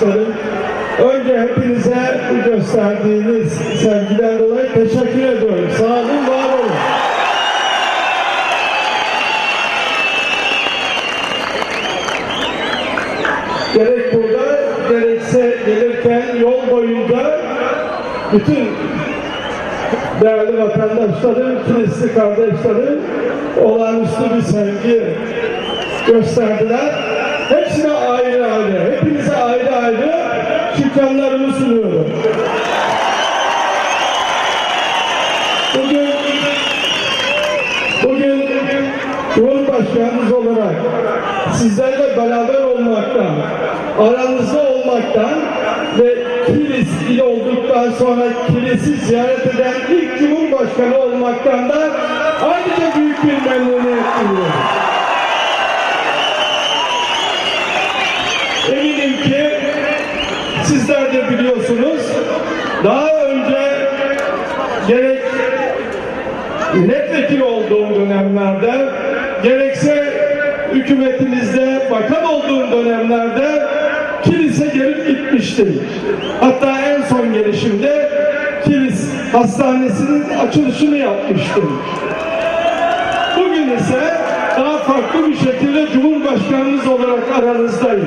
Kardeşlerim, önce hepinize bu gösterdiğiniz sevgiden dolayı teşekkür ediyorum. Sağ olun, var olun. Gerek burada, gerekse gelirken yol boyunca bütün değerli vatandaşlarım, Kilisli kardeşlerim olağanüstü bir sevgi gösterdiler. Şükranlarımı sunuyorum. Bugün Bugün Cumhurbaşkanımız olarak sizlerle beraber olmaktan, aranızda olmaktan ve Kilis il olduktan sonra Kilis'i ziyaret eden ilk Cumhurbaşkanı olmaktan da ayrıca büyük bir memnuniyet duyuyorum. Eminim ki sizler de biliyorsunuz daha önce gerek olduğum dönemlerde gerekse hükümetimizde bakan olduğum dönemlerde kilise gelip gitmiştim. Hatta en son gelişimde Kilis Hastanesi'nin açılışını yapmıştım. Bugün ise daha farklı bir şekilde Cumhurbaşkanımız olarak aranızdayım.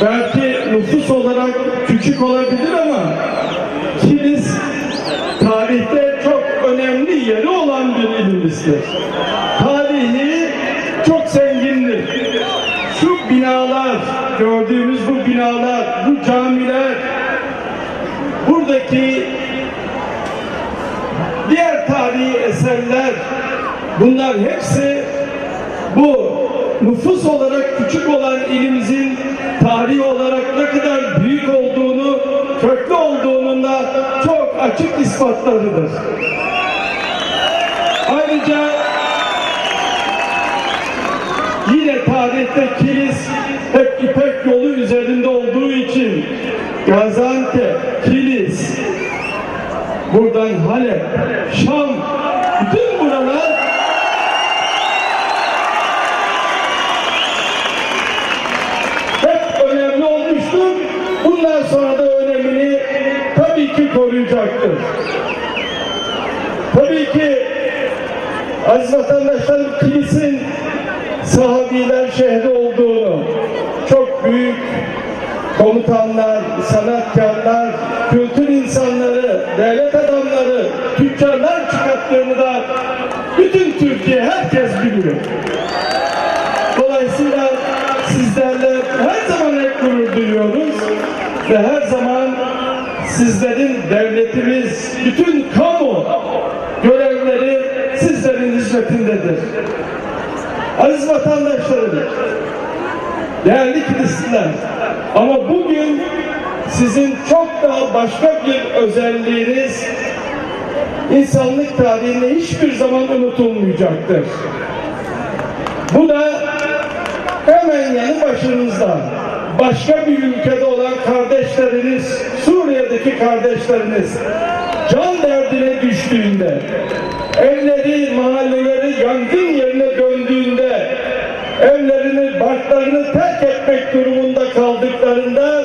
Belki nüfus olarak küçük olabilir ama Kilis tarihte çok önemli yeri olan bir ilimizdir. Tarihi çok zengindir. Şu binalar, gördüğümüz bu binalar, bu camiler, buradaki diğer tarihi eserler, bunlar hepsi bu nüfus olarak küçük olan ilimizin tarihi olarak ne kadar büyük olduğunu, köklü olduğunun da çok açık ispatlarıdır. Ayrıca yine tarihte Kilis hep İpek yolu üzerinde olduğu için Gaziantep, Kilis, buradan Halep, Bundan sonra da önemini tabii ki koruyacaktır. Tabii ki aziz vatandaşlarım kilisin sahabiler şehri olduğunu, çok büyük komutanlar, sanatkarlar, kültür insanları, devlet adamları, tüccarlar çıkarttığını da bütün Türkiye herkes biliyor. Dolayısıyla sizlerle ve her zaman sizlerin devletimiz, bütün kamu görevleri sizlerin hizmetindedir. Aziz vatandaşlarım, değerli Kilisliler, ama bugün sizin çok daha başka bir özelliğiniz insanlık tarihinde hiçbir zaman unutulmayacaktır. Bu da hemen yanı başınızda başka bir ülkede olan kardeşleriniz, Suriye'deki kardeşleriniz can derdine düştüğünde, evleri, mahalleleri yangın yerine döndüğünde, evlerini, barklarını terk etmek durumunda kaldıklarında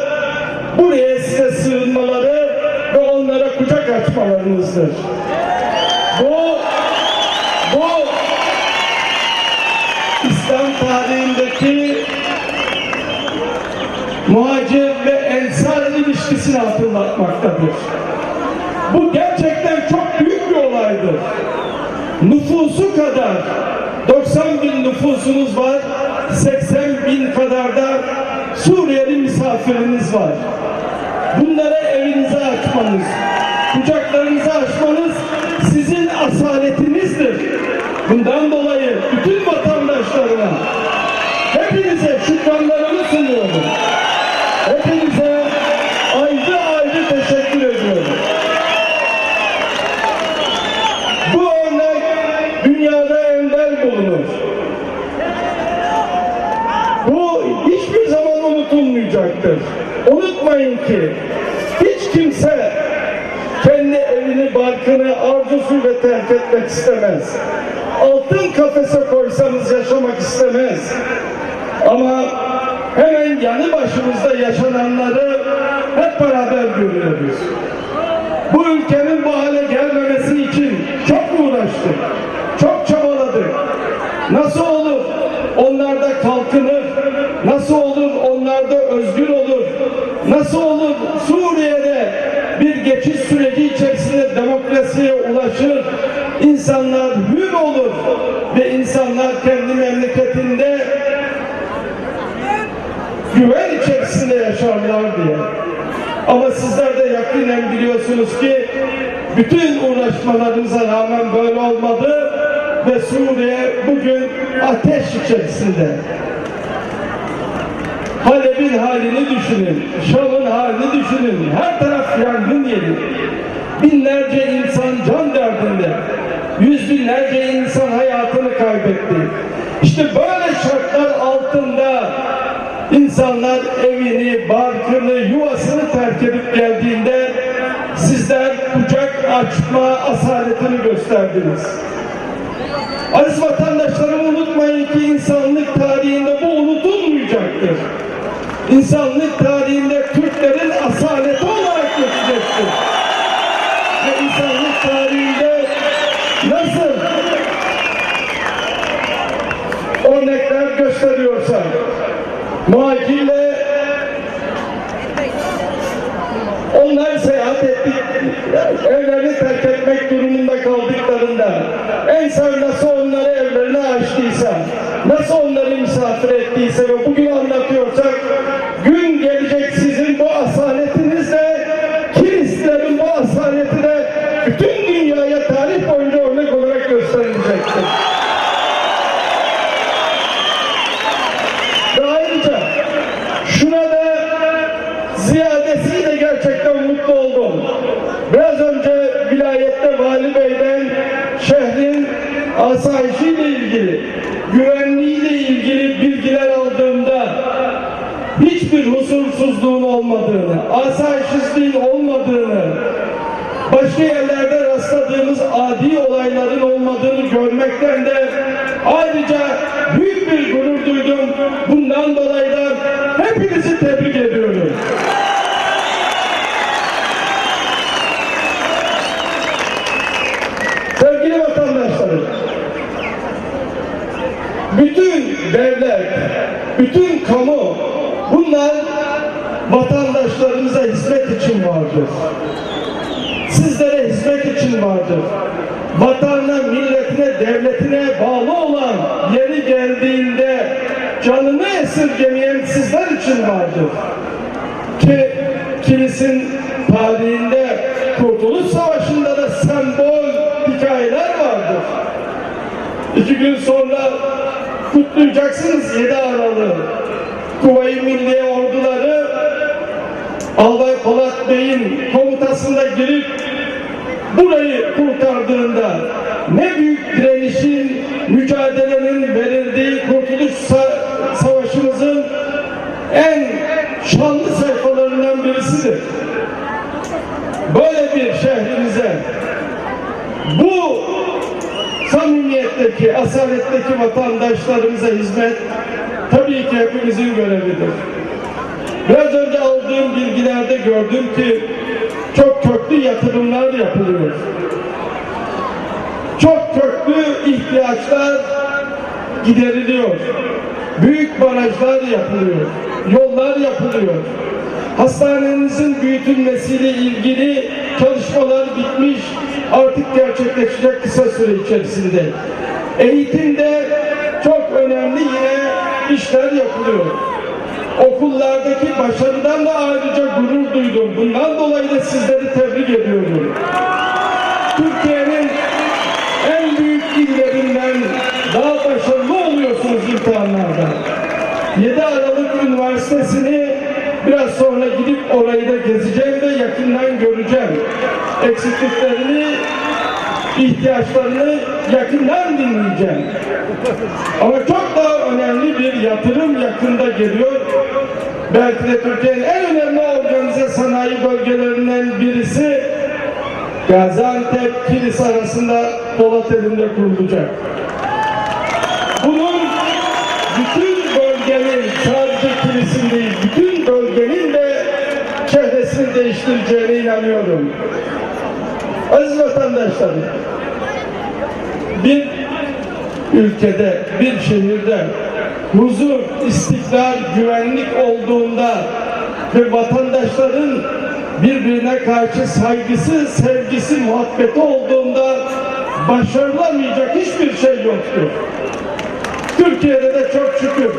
buraya size sığınmaları ve onlara kucak açmalarınızdır. Bu, bu İslam tarihindeki muhacir ve ensar ilişkisini hatırlatmaktadır. Bu gerçekten çok büyük bir olaydır. Nüfusu kadar 90 bin nüfusunuz var, 80 bin kadar da Suriyeli misafiriniz var. Bunlara evinizi açmanız, kucaklarınızı açmanız sizin asaletinizdir. Bundan dolayı bütün vatandaşlarına hepinize şükranlarımı sunuyorum. Hepinize ayrı ayrı teşekkür ediyorum. Bu örnek dünyada ender bulunur. Bu hiçbir zaman unutulmayacaktır. Unutmayın ki hiç kimse kendi evini, barkını halkını terk etmek istemez. Altın kafese koysanız yaşamak istemez. Ama hemen yanı başımızda yaşananları hep beraber görüyoruz. Bu ülkenin içerisinde yaşarlar diye. Ama sizler de yakinen biliyorsunuz ki bütün uğraşmalarımıza rağmen böyle olmadı ve Suriye bugün ateş içerisinde. Halep'in halini düşünün, Şam'ın halini düşünün, her taraf yangın yeri. Binlerce insan can derdinde, yüz binlerce insan hayatını kaybetti. İşte böyle şartlar altında insanlar evini, barkını, yuvasını terk edip geldiğinde sizler kucak açma asaletini gösterdiniz. Aziz vatandaşlarım unutmayın ki insanlık tarihinde bu unutulmayacaktır. İnsanlık tarihinde Türklerin asaleti olarak geçecektir. Ve insanlık tarihinde nasıl örnekler gösteriyorsa muhacirle onlar seyahat ettik, evlerini terk etmek durumunda kaldıklarında Ensar nasıl onları evlerine açtıysa, nasıl onları misafir ettiyse ve bugün anlatıyorsak gün ziyadesiyle gerçekten mutlu oldum. Biraz önce vilayette Vali Bey'den şehrin asayişiyle ilgili, güvenliğiyle ilgili bilgiler aldığımda hiçbir huzursuzluğun olmadığını, asayişsizliğin olmadığını, başka yerlerde rastladığımız adi olayların olmadığını görmekten de ayrıca büyük bir gurur duydum. Bundan dolayı da hepinizi tebrik ediyorum. Sevgili vatandaşlarım, bütün devlet, bütün kamu bunlar vatandaşlarımıza hizmet için vardır. Sizlere hizmet için vardır. Vatanına, milletine, devletine bağlı olan yeri geldiğinde canını esirgemeyen sizler için vardır. Ki Kilis'in tarihinde Kurtuluş Savaşı'nda da sembol hikayeler vardır. İki gün sonra kutlayacaksınız 7 Aralık'ı. Kuvayi Milliye orduları Albay Polat komutasında girip burayı kurtardığında ne büyük direnişin, mücadelenin verildiği Kurtuluş Sa- Savaşımızın en şanlı sayfalarından birisidir. Böyle bir şehrimize bu samimiyetteki, asaletteki vatandaşlarımıza hizmet tabii ki hepimizin görevidir. Biraz önce aldığım bilgilerde gördüm ki köklü yatırımlar yapılıyor. Çok köklü ihtiyaçlar gideriliyor. Büyük barajlar yapılıyor. Yollar yapılıyor. Hastanenizin büyütülmesiyle ilgili çalışmalar bitmiş, artık gerçekleşecek kısa süre içerisinde. Eğitimde çok önemli yine işler yapılıyor. Okullardaki başarıdan da ayrıca gurur duydum. Bundan dolayı da sizleri tebrik ediyorum. Türkiye'nin en büyük illerinden daha başarılı oluyorsunuz imtihanlarda. 7 Aralık Üniversitesi'ni biraz sonra gidip orayı da gezeceğim ve yakından göreceğim. Eksikliklerini, ihtiyaçlarını yakından dinleyeceğim. Ama çok daha önemli bir yatırım yakında geliyor. Belki de Türkiye'nin en önemli organize sanayi bölgelerinden birisi Gaziantep Kilis arasında Polat elinde kurulacak. Bunun bütün bölgenin sadece Kilis'in değil, bütün bölgenin de çehresini değiştireceğine inanıyorum. Aziz vatandaşlarım, bir ülkede, bir şehirde huzur, istikrar, güvenlik olduğunda ve vatandaşların birbirine karşı saygısı, sevgisi, muhabbeti olduğunda başarılamayacak hiçbir şey yoktur. Türkiye'de de çok şükür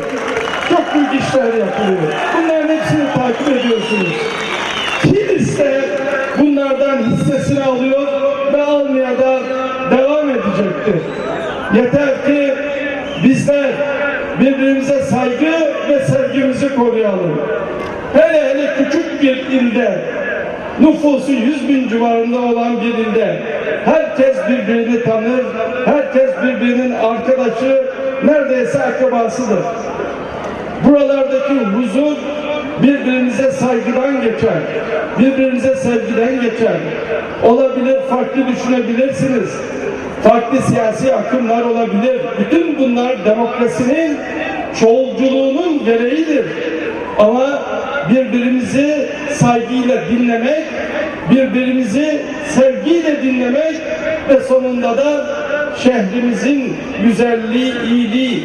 çok büyük işler yapılıyor. Bunların hepsini takip ediyorsunuz. Kilis'te bunlardan hissesini alıyor ve almaya da devam edecektir. Yeter ki birbirimize saygı ve sevgimizi koruyalım. Hele hele küçük bir ilde nüfusu 100 bin civarında olan bir ilde herkes birbirini tanır, herkes birbirinin arkadaşı, neredeyse akrabasıdır. Buralardaki huzur birbirinize saygıdan geçer, birbirinize sevgiden geçer. Olabilir, farklı düşünebilirsiniz. Farklı siyasi akımlar olabilir. Bütün bunlar demokrasinin çoğulculuğunun gereğidir. Ama birbirimizi saygıyla dinlemek, birbirimizi sevgiyle dinlemek ve sonunda da şehrimizin güzelliği, iyiliği,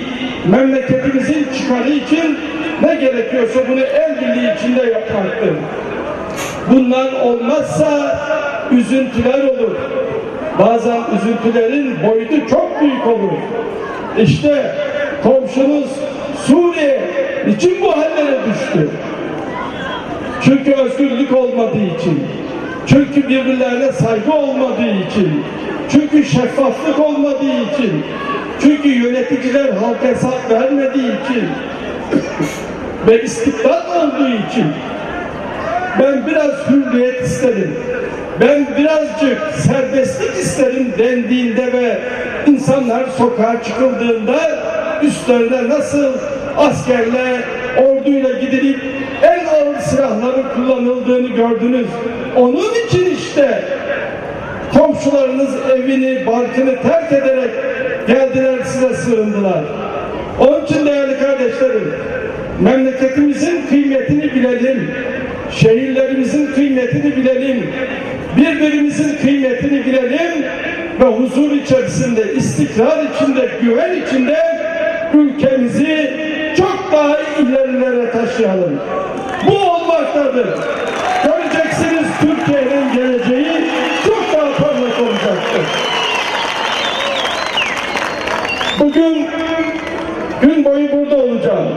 memleketimizin çıkarı için ne gerekiyorsa bunu el birliği içinde yapmaktır. Bunlar olmazsa üzüntüler olur. Bazen üzüntülerin boyutu çok büyük olur. İşte komşunuz Suriye için bu hallere düştü. Çünkü özgürlük olmadığı için, çünkü birbirlerine saygı olmadığı için, çünkü şeffaflık olmadığı için, çünkü yöneticiler halka hesap vermediği için ve istikbal olduğu için ben biraz hürriyet isterim. Ben birazcık serbestlik isterim dendiğinde ve insanlar sokağa çıkıldığında üstlerine nasıl askerle, orduyla gidilip en ağır silahların kullanıldığını gördünüz. Onun için işte komşularınız evini, barkını terk ederek geldiler size sığındılar. Onun için değerli kardeşlerim, memleketimizin kıymetini bilelim, şehirlerimizin kıymetini bilelim, birbirimizin kıymetini bilelim ve huzur içerisinde, istikrar içinde, güven içinde ülkemizi çok daha ilerilere taşıyalım. Bu olmaktadır. Göreceksiniz Türkiye'nin geleceği çok daha parlak olacaktır. Bugün gün boyu burada olacağım.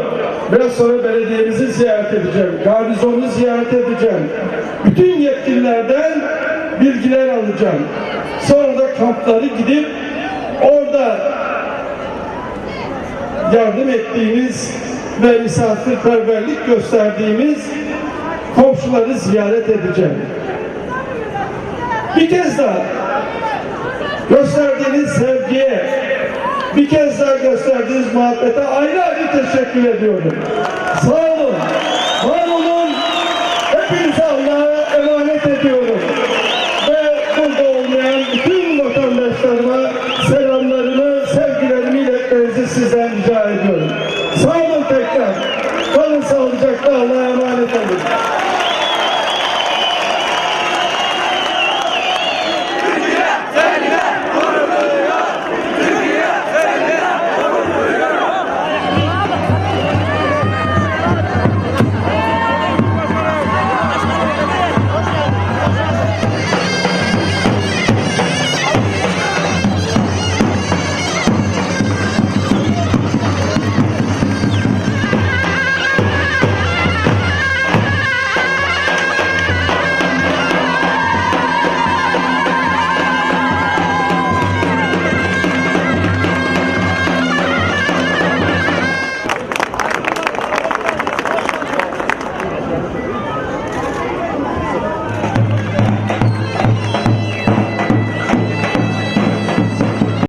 Biraz sonra belediyemizi ziyaret edeceğim. Garnizonu ziyaret edeceğim. Bütün yetkililerden bilgiler alacağım. Sonra da kampları gidip orada yardım ettiğimiz ve misafirperverlik gösterdiğimiz komşuları ziyaret edeceğim. Bir kez daha gösterdiğiniz sevgiye, bir kez daha gösterdiğiniz muhabbete ayrı ayrı teşekkür ediyorum. Sağ olun, var olun. Hepinize Allah'a